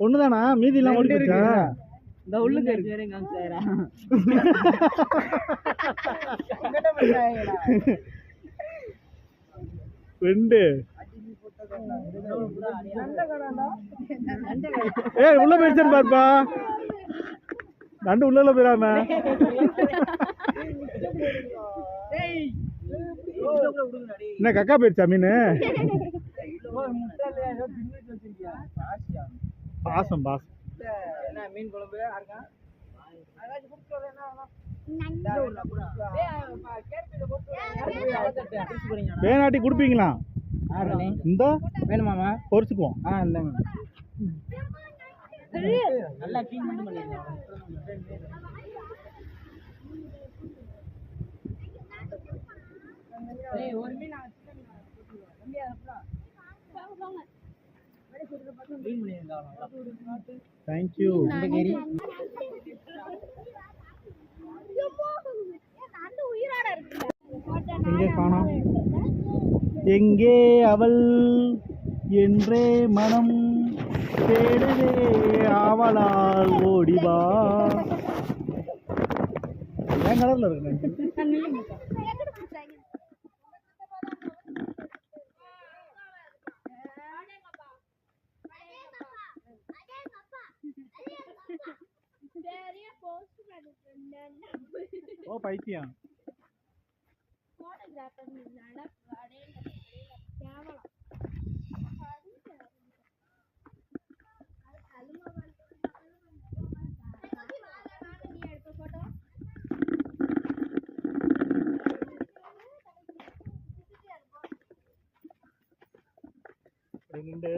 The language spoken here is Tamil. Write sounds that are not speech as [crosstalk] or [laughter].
ஒண்ணுதானா? மீதி எல்லாம் ஓடி போச்சா இந்த உள்ளுக்கு இருக்கு. [laughs] ரெண்டு. ஏய் உள்ள போயிடுச்சேன்னு பாருப்பா. நண்டு உள்ள போயிடாம என்ன கக்கா போயிடுச்சா மீன்? [laughs] பாசம் பாசம். மீன் குழம்பு வேணாட்டி கொடுப்பீங்களா? இந்த. வேணுமாமா? பொரிச்சுக்குவோம். ஆ இந்தாங்க. நல்லா தேங்க்யூ எங்கே காணோம்? எங்கே அவள் என்றே மனம் தேடுதே ஆவலால் ஓடிவா என் கலர்ல இருக்கு. ஓ பைத்தியம் இப்படி நின்று